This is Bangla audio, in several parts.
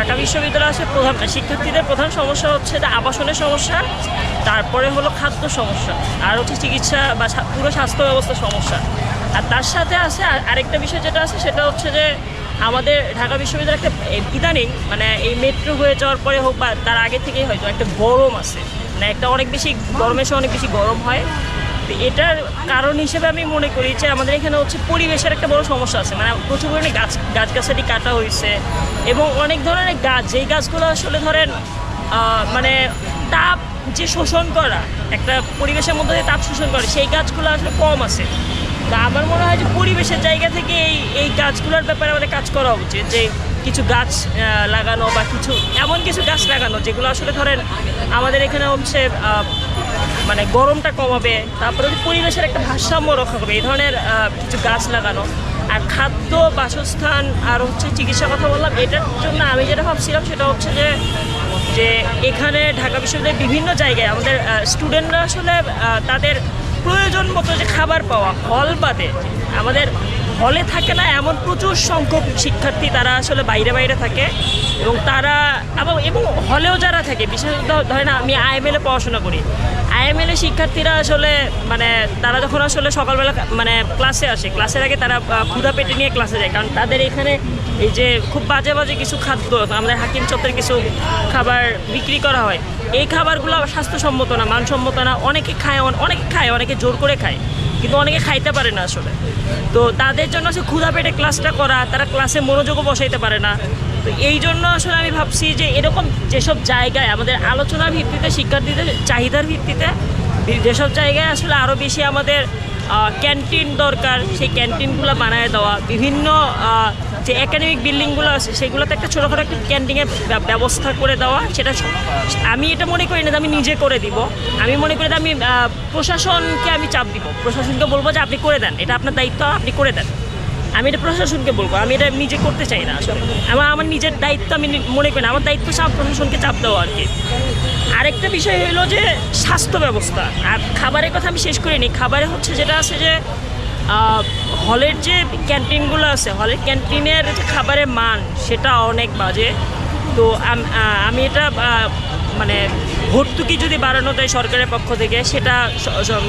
ঢাকা বিশ্ববিদ্যালয়ে প্রধান শিক্ষার্থীদের প্রধান সমস্যা হচ্ছে যে আবাসনের সমস্যা, তারপরে হলো খাদ্য সমস্যা, আর হচ্ছে চিকিৎসা বা পুরো স্বাস্থ্য ব্যবস্থার সমস্যা। আর তার সাথে আছে আর- আরেকটা বিষয় যেটা আছে সেটা হচ্ছে যে আমাদের ঢাকা বিশ্ববিদ্যালয় একটা ইদানিং মানে এই মেট্রো হয়ে যাওয়ার পরে হোক বা তার আগে থেকেই হয়তো একটা গরম আছে। মানে একটা অনেক বেশি গরমের সময় অনেক বেশি গরম হয়। এটার কারণ হিসেবে আমি মনে করি যে আমাদের এখানে হচ্ছে পরিবেশের একটা বড় সমস্যা আছে। মানে প্রচুর পরিমাণে গাছ, গাছগাছালি কাটা হয়েছে এবং অনেক ধরনের গাছ, যেই গাছগুলো আসলে ধরেন মানে তাপ যে শোষণ করা, একটা পরিবেশের মধ্যে দিয়ে তাপ শোষণ করে, সেই গাছগুলো আসলে কম আছে। তা আমার মনে হয় যে পরিবেশের জায়গা থেকে এই এই গাছগুলোর ব্যাপারে আমাদের কাজ করা উচিত যে কিছু গাছ লাগানো বা কিছু, এমন কিছু গাছ লাগানো যেগুলো আসলে ধরেন আমাদের এখানে হচ্ছে মানে গরমটা কমাবে, তারপরে পরিবেশের একটা ভারসাম্য রক্ষা করবে, এই ধরনের কিছু গাছ লাগানো। আর খাদ্য, বাসস্থান আর হচ্ছে চিকিৎসা কথা বললাম, এটার জন্য আমি যেটা ভাবছিলাম সেটা হচ্ছে যে যে এখানে ঢাকা বিশ্ববিদ্যালয়ের বিভিন্ন জায়গায় আমাদের স্টুডেন্টরা আসলে তাদের প্রয়োজন মতো যে খাবার পাওয়া হল বাদে আমাদের হলে থাকে না, এমন প্রচুর সংখ্যক শিক্ষার্থী তারা আসলে বাইরে বাইরে থাকে এবং তারা এবং এবং হলেও যারা থাকে বিশেষত ধরেন আমি আইএমএল পড়াশোনা করি আইএমএল শিক্ষার্থীরা আসলে মানে তারা যখন আসলে সকালবেলা মানে ক্লাসে আসে, ক্লাসের আগে তারা ক্ষুধা পেটে নিয়ে ক্লাসে যায়, কারণ তাদের এখানে এই যে খুব বাজে বাজে কিছু খাদ্য, আমাদের হাকিম চত্বরে কিছু খাবার বিক্রি করা হয়, এই খাবারগুলো স্বাস্থ্যসম্মত না, মানসম্মত না, অনেকে খায় অনেকে খায়, অনেকে জোর করে খায়। কিন্তু অনেকে খাইতে পারে না আসলে। তো তাদের জন্য আসলে ক্ষুধা পেটে ক্লাসটা করা, তারা ক্লাসে মনোযোগও বসাইতে পারে না। তো এই জন্য আসলে আমি ভাবছি যে এরকম যেসব জায়গায় আমাদের আলোচনার ভিত্তিতে, শিক্ষার্থীদের চাহিদার ভিত্তিতে, যেসব জায়গায় আসলে আরও বেশি আমাদের ক্যান্টিন দরকার, সেই ক্যান্টিনগুলো বানায় দেওয়া। বিভিন্ন যে একাডেমিক বিল্ডিংগুলো আছে, সেগুলোতে একটা ছোটোখাটো একটা ক্যান্টিনের ব্যবস্থা করে দেওয়া, সেটা আমি এটা মনে করি না যে আমি নিজে করে দিব। আমি মনে করি যে আমি প্রশাসনকে আমি চাপ দিব। প্রশাসনকে বলব যে আপনি করে দেন, এটা আপনার দায়িত্ব, আপনি করে দেন। আমি এটা প্রশাসনকে বলব, আমি এটা নিজে করতে চাই না আসলে। আমার আমার নিজের দায়িত্ব আমি মনে করি আমার দায়িত্ব চাপ প্রশাসনকে চাপ দেওয়া আর কি। আরেকটা বিষয় হলো যে স্বাস্থ্য ব্যবস্থা, আর খাবারের কথা আমি শেষ করিনি, খাবারে হচ্ছে যেটা আছে যে হলের যে ক্যান্টিনগুলো আছে, হলের ক্যান্টিনের যে খাবারের মান সেটা অনেক বাজে। তো আমি এটা মানে ভর্তুকি যদি বাড়ানো যায় সরকারের পক্ষ থেকে, সেটা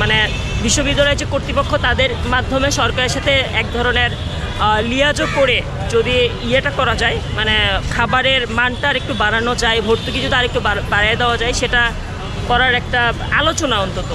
মানে বিশ্ববিদ্যালয়ের যে কর্তৃপক্ষ তাদের মাধ্যমে সরকারের সাথে এক ধরনের লিয়াজও করে যদি ইয়েটা করা যায় মানে খাবারের মানটা একটু বাড়ানো যায়, ভর্তুকি যদি আরেকটু বাড়িয়ে দেওয়া যায়, সেটা করার একটা আলোচনা অন্তত।